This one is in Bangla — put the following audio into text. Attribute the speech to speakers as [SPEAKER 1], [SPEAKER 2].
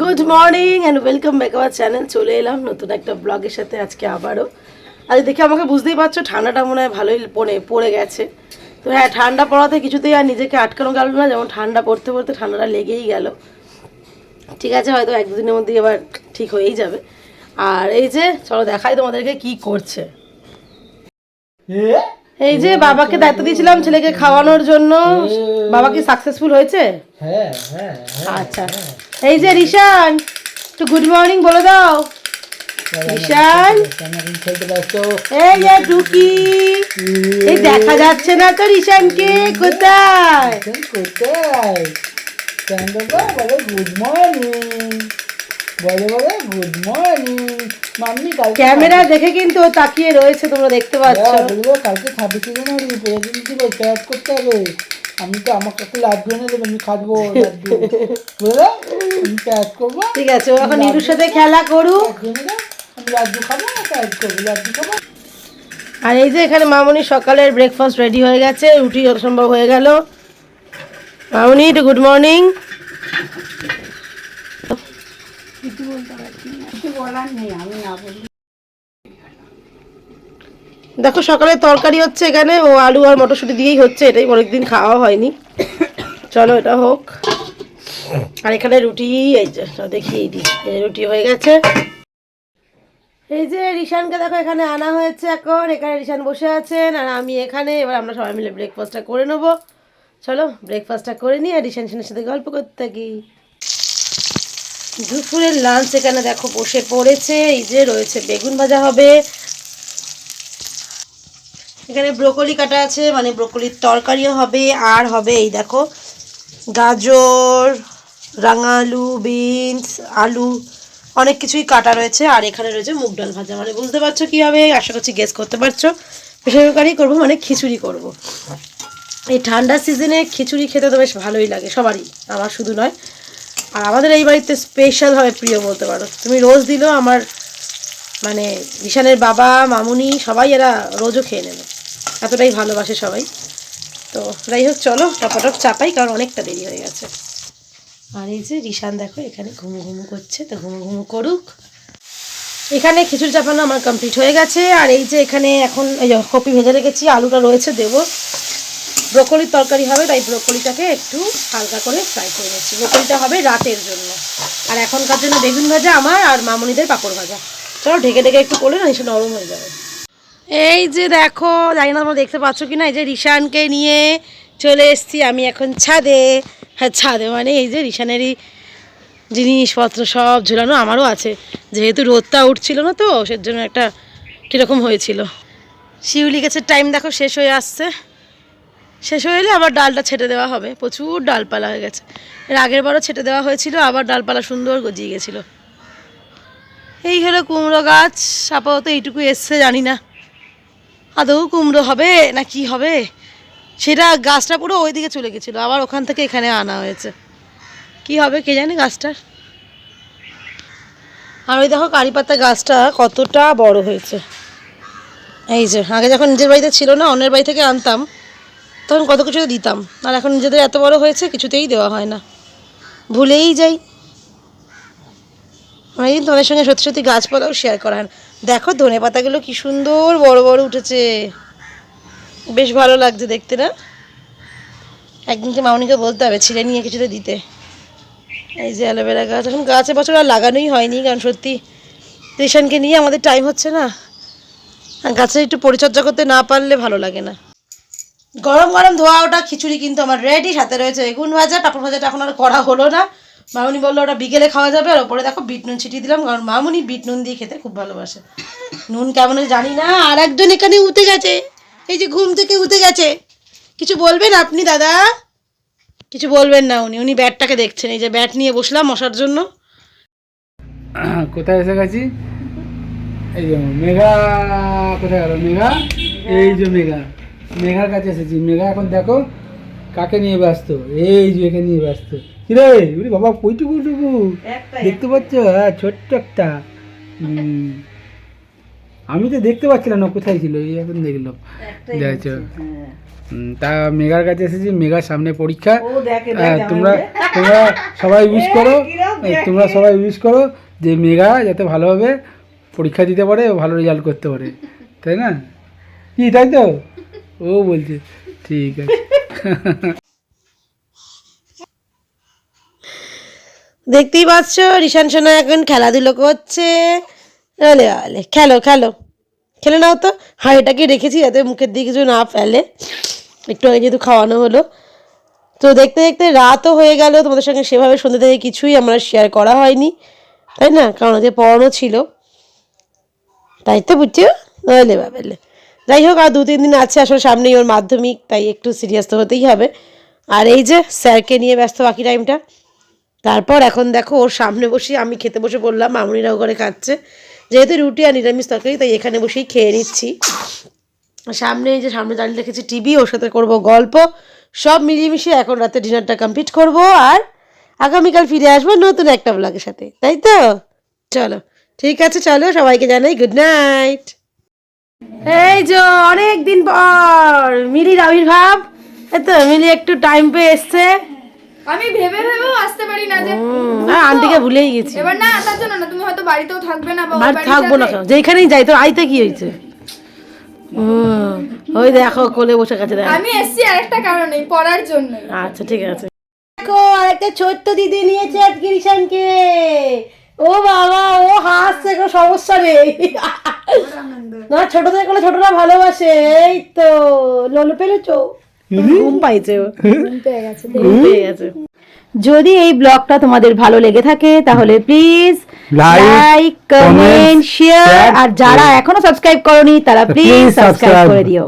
[SPEAKER 1] Good morning and welcome back our channel চলে এলাম নতুন একটা ব্লগের সাথে আজকে আবারও। আজ দেখে আমাকে বুঝতেই পারছ, ঠান্ডাটা মনে হয় ভালোই পড়ে পড়ে গেছে। তো হ্যাঁ ঠান্ডা পড়াতে কিছুতেই আর নিজেকে আটকানো গেল না, যেমন ঠান্ডা পড়তে পড়তে ঠান্ডাটা লেগেই গেল। ঠিক আছে, হয়তো এক দুদিনের মধ্যেই এবার ঠিক হয়েই যাবে। আর এই যে, চলো দেখাই তোমাদেরকে কি করছে। এই যে বাবাকে দায়িত্ব দিয়েছিলাম ছেলেকে খাওয়ানোর জন্য। বাবা কি সাকসেসফুল হয়েছে?
[SPEAKER 2] হ্যাঁ হ্যাঁ
[SPEAKER 1] আচ্ছা। এই যে রিশান একটু গুড মর্নিং বলে দাও। রিশান। এই যে টুকি। এই দেখা যাচ্ছে না তো রিশানকে কোথায়?
[SPEAKER 2] কোথায়? গুড মর্নিং বলে বলে গুড মর্নিং মাম্মি
[SPEAKER 1] ক্যামেরা দেখে কিন্তু তাকিয়ে রয়েছে তোমরা দেখতে পাচ্ছ।
[SPEAKER 2] হ্যাঁ, বলব কালকে ছাব্বিশে জানুয়ারি প্রতিদিন ছিল প্যাক করতে হবে। আমি তো আমাকে একটু লাড্ডু এনে দেবে আমি খাব বুঝলো আমি প্যাক করব
[SPEAKER 1] ঠিক আছে এখন ইঁদুর সাথে খেলা করুক।
[SPEAKER 2] আমি লাড্ডু খাব প্যাক করব লাড্ডু খাব।
[SPEAKER 1] আর এই যে এখানে মামনি সকালের ব্রেকফাস্ট রেডি হয়ে গেছে রুটি সম্ভব হয়ে গেল। মামনি গুড মর্নিং দেখো, সকালে তরকারি হচ্ছে এখানে। ও আলু আর মটরশুঁটি দিয়েই হচ্ছে, এটাই অনেকদিন খাওয়া হয়নি। চলো, এটা হোক। আর এখানে রুটি, এই যে দেখিয়ে দিই রুটি হয়ে গেছে। এই যে, রিশানকে দেখো, এখানে আনা হয়েছে এখন। এখানে রিশান বসে আছেন, আর আমি এখানে। এবার আমরা সবাই মিলে ব্রেকফাস্টটা করে নেব। চলো ব্রেকফাস্টটা করে নিই আর রিশান সাথে গল্প করতে থাকি। দুপুরের লাঞ্চ এখানে দেখো বসে পড়েছে, এই যে রয়েছে বেগুন ভাজা হবে। এখানে ব্রোকলি কাটা আছে মানে ব্রোকলির তরকারিও হবে, আর হবে এই দেখো গাজর রাঙা আলু বিনস আলু, অনেক কিছুই কাটা রয়েছে, আর এখানে রয়েছে মুগ ডাল ভাজা। মানে বুঝতে পারছ কী হবে? আশা করছি গেস করতে পারছ। বেসরকারি করব মানে খিচুড়ি করব। এই ঠান্ডা সিজনে খিচুড়ি খেতে তো বেশ ভালোই লাগে, সবারই। আমার শুধু নয় আর আমাদের এই বাড়িতে স্পেশালভাবে প্রিয় বলতে পারো। তুমি রোজ দিলেও আমার মানে ঈশানের বাবা, মামুনি, সবাই এরা রোজও খেয়ে নেবে। এতটাই ভালোবাসে সবাই। তো যাই হোক, চলো টপাটপ চাপাই, কারণ অনেকটা দেরি হয়ে গেছে। আর এই যে রিশান দেখো, এখানে ঘুমু ঘুমু করছে, তো ঘুমু ঘুমু করুক। এখানে খিচুড়ি চাপানো আমার কমপ্লিট হয়ে গেছে। আর এই যে এখানে এখন কপি ভেজে রেখেছি, আলুটা রয়েছে, দেবো। ব্রোকলির তরকারি হবে, তাই ব্রোকলিটাকে একটু হালকা করে ফ্রাই করে নিচ্ছি। ব্রোকলিটা হবে রাতের জন্য। আর এখনকার জন্য বেগুন ভাজা আমার আর মামুনিদের পাঁপড় ভাজা। চলো ঢেকে ঢেকে একটু করলে না এসে নরম হয়ে যাবে। এই যে দেখো, জানি না তোমরা দেখতে পাচ্ছ কি না এই যে রিশানকে নিয়ে চলে এসেছি আমি এখন ছাদে। হ্যাঁ ছাদে মানে এই যে রিশানেরই জিনিসপত্র সব ঝুলানো আমারও আছে। যেহেতু রোদটা উঠছিল না তো সের জন্য একটা কীরকম হয়েছিল। শিউলি গাছের টাইম দেখো শেষ হয়ে আসছে। শেষ হয়ে এলে আবার ডালটা ছেটে দেওয়া হবে। প্রচুর ডালপালা হয়ে গেছে। এর আগের বারও ছেটে দেওয়া হয়েছিল, আবার ডালপালা সুন্দর গজিয়ে গেছিল। এই হলো কুমড়ো গাছ। আপাতত এইটুকু এসছে, জানি না। আদৌ কুমড়ো হবে না কি হবে? সেটা গাছটা পুরো ওইদিকে চলে গেছিল, আবার ওখান থেকে এখানে আনা হয়েছে। কি হবে কে জানে গাছটার? আর ওই দেখো কারি পাতা গাছটা কতটা বড় হয়েছে। এই যে, আগে যখন নিজের বাড়িতে ছিল না, অন্যের বাড়ি থেকে আনতাম তখন কত কিছু দিতাম। আর এখন নিজেদের এত বড় হয়েছে, কিছুতেই দেওয়া হয় না। ভুলেই যাই। অনেকদিন তোমাদের সঙ্গে সত্যি সত্যি গাছপালাও শেয়ার করা হয় দেখো ধনে পাতাগুলো কি সুন্দর বড় বড় উঠেছে। বেশ ভালো লাগছে দেখতে না? একদিনকে মামনিকে বলতে হবে, ছিঁড়ে নিয়ে কিছুতে দিতে। এই যে অ্যালোভেরা গাছ। এখন গাছ বছর আর লাগানোই হয়নি, কারণ সত্যি রেশনকে নিয়ে আমাদের টাইম হচ্ছে না। গাছের একটু পরিচর্যা করতে না পারলে ভালো লাগে না। গরম গরম ধোয়া ওটা, খিচুড়ি কিন্তু আমার রেডি, সাথে রয়েছে বেগুন ভাজা, পাপড় ভাজাটা এখন আর করা হলো না। মামুনি বলল ওটা বিকেলে খাওয়া যাবে, আর ওপরে দেখো বিট নুন ছিটিয়ে দিলাম, কারণ মামুনি বিট নুন দিয়ে খেতে খুব ভালোবাসে। নুন কেমন জানি না, আর একজন এখানে উঠে গেছে। এই যে ঘুম থেকে উঠে গেছে। কিছু বলবেন আপনি, দাদা? কিছু বলবেন না উনি উনি ব্যাটটাকে দেখছেন, এই যে ব্যাট নিয়ে বসলাম মশার জন্য।
[SPEAKER 2] কোথায় এসে গেছি? এই যে মেঘা, কোথায় গেল? মেঘা? এই যে মেঘা। মেঘার কাছে এসেছি। মেঘা এখন দেখো কাকে নিয়ে ব্যস্ত? এই যে একে নিয়ে ব্যস্ত। কিরে? উনি বাবা কইটুকু টুকু দেখতে পাচ্ছ? হ্যাঁ ছোট্ট একটা। আমি তো দেখতে পাচ্ছিলাম না কোথায় ছিল এই এখন দেখলাম। দেখছ হুম, তা মেঘার কাছে এসেছি মেঘার সামনে পরীক্ষা। হ্যাঁ, তোমরা তোমরা সবাই উইশ করো। তোমরা সবাই উইশ করো যে মেঘা যাতে ভালোভাবে পরীক্ষা দিতে পারে ও ভালো রেজাল্ট করতে পারে। তাই না? কি তাই তো? ও বলছে, ঠিক আছে।
[SPEAKER 1] দেখতেই পাচ্ছ রিশান সোনা এখন খেলাধুলো করছে। ওলে ওলে খেলো খেলো। খেলে নাও তো। হাঁড়িটাকে রেখেছি যাতে মুখের দিকে কিছু না ফেলে। একটু আগে যেহেতু খাওয়ানো হলো। তো দেখতে দেখতে রাতও হয়ে গেল। তোমাদের সঙ্গে সেভাবে সন্ধ্যে থেকে কিছুই আমরা শেয়ার করা হয়নি। তাই না? কারণ আজকে পড়ানো ছিল। তাই তো বুঝছ? ওলে বাবেলে যাই হোক আর দু তিন দিন আছে আসলে সামনেই ওর মাধ্যমিক, তাই একটু সিরিয়াস তো হতেই হবে। আর এই যে স্যারকে নিয়ে ব্যস্ত বাকি টাইমটা তারপর এখন দেখো ওর সামনে বসে আমি খেতে বসে পড়লাম মামুনিরাও করে খাচ্ছে। যেহেতু রুটি আর নিরামিষ তরকারি, তাই এখানে বসেই খেয়ে নিচ্ছি। সামনে এই যে সামনে দাঁড়িয়ে রেখেছি টিভি ওর সাথে করব গল্প। সব মিলিয়ে এখন রাতে ডিনারটা কমপ্লিট করব, আর আগামীকাল ফিরে আসব নতুন একটা ব্লগের সাথে, তাই তো? চলো, ঠিক আছে, চলো, সবাইকে জানাই গুড নাইট এই যে অনেক দিন পর। মিলির আবির্ভাব এই তো মিলি একটু টাইম পেয়ে এসছে।
[SPEAKER 3] আমি ভেবে ভেবেও আসতে পারি না যে
[SPEAKER 1] আর আন্টিকে ভুলেই গেছি।
[SPEAKER 3] এবার না আসার জন্য না তুমি হয়তো বাড়িতেও থাকবে না বা ওর
[SPEAKER 1] বাড়ি
[SPEAKER 3] বাড়ি
[SPEAKER 1] থাকব না। কেন যেখানেই যাই তোর আইতে কি হয়েছে? হুম, ওই দেখো কোলে বসে গেছে দেখো।
[SPEAKER 3] আমি এসছি আরেকটা কারণে পড়ার জন্য।
[SPEAKER 1] আচ্ছা ঠিক আছে। দেখো আরেকটা ছোট্ট দিদি নিয়েছে আজকে রিশানকে ও বাবা ও হাসছে কোনো সমস্যা নেই। না ছোটদের কোনো ছোটরা ভালোবাসে এই তো লোলো পেলেছো ঘুম পাইছে ও।
[SPEAKER 3] পেয়ে গেছে
[SPEAKER 1] ঘুম পেয়ে গেছে।
[SPEAKER 4] যদি এই ব্লগটা তোমাদের ভালো লেগে থাকে তাহলে প্লিজ লাইক কমেন্ট শেয়ার আর যারা এখনও সাবস্ক্রাইব করনি তারা প্লিজ সাবস্ক্রাইব করে দিও।